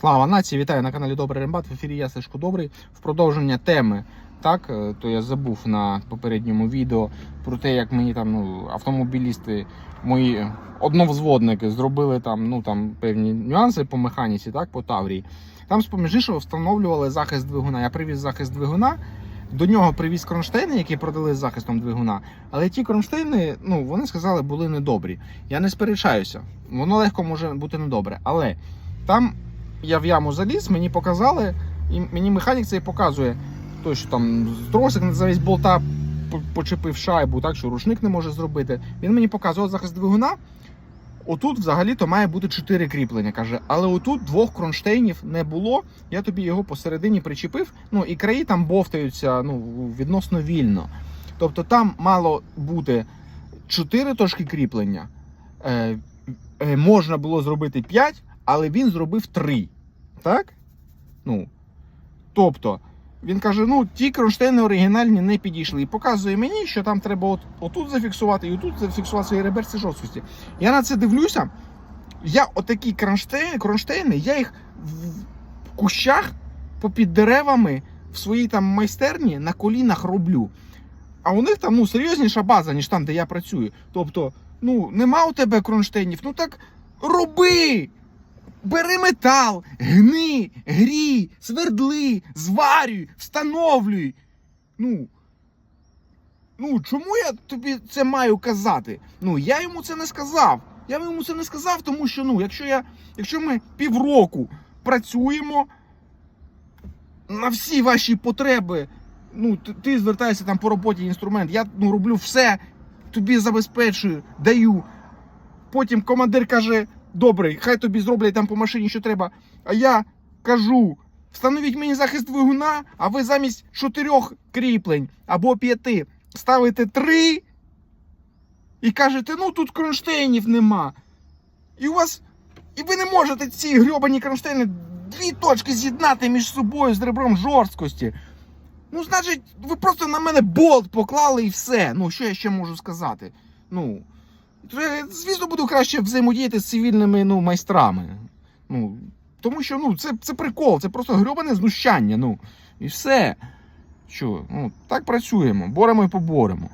Слава нації! Вітаю на каналі Добрий Рембат. В ефірі я Сашко Добрий. В продовження теми. Так, е, то я забув на попередньому відео про те, як мені там ну, автомобілісти, мої одновзводники зробили там, ну, там певні нюанси по механіці, так, по Таврії. Там з поміж іншого встановлювали захист двигуна. Я привіз захист двигуна. До нього привіз кронштейни, які продали з захистом двигуна. Але ті кронштейни, ну вони сказали, були недобрі. Я не сперечаюся. Воно легко може бути недобре. Але там я в яму заліз, мені показали, і мені механік цей показує, той, що там тросик замість болта почепив шайбу, так що рушник не може зробити. Він мені показував захист двигуна. Отут взагалі-то має бути 4 кріплення, каже, але отут двох кронштейнів не було. Я тобі його посередині причепив. Ну і краї там бовтаються ну, відносно вільно. Тобто там мало бути 4 точки кріплення. Е, е, можна було зробити 5, але він зробив 3. Так? Ну. Тобто, він каже: ну, ті кронштейни оригінальні не підійшли. І показує мені, що там треба от, отут зафіксувати і отут зафіксувати свої реверси жорсткості. Я на це дивлюся. Я отакі кронштейни, кронштейни, я їх в кущах попід деревами в своїй там майстерні на колінах роблю. А у них там ну, серйозніша база, ніж там, де я працюю. Тобто, ну, нема у тебе кронштейнів, ну так роби! Бери метал, гни, грій, свердли, зварюй, встановлюй. Ну, ну, чому я тобі це маю казати? Ну, я йому це не сказав. Я йому це не сказав, тому що, ну, якщо я, якщо ми півроку працюємо на всі ваші потреби, ну, ти, ти звертаєшся там по роботі інструмент, я ну, роблю все, тобі забезпечую, даю. Потім командир каже: добре, хай тобі зроблять там по машині, що треба. А я кажу: встановіть мені захист двигуна, а ви замість чотирьох кріплень або п'яти ставите три і кажете, ну тут кронштейнів нема. І у вас. І ви не можете ці грьобані кронштейни дві точки з'єднати між собою з ребром жорсткості. Ну, значить, ви просто на мене болт поклали і все. Ну, що я ще можу сказати? Ну. Звісно, буду краще взаємодіяти з цивільними ну, майстрами. Ну, тому що ну, це, це прикол, це просто грьобане знущання. Ну, і все. Що, ну, так працюємо, боремо і поборемо.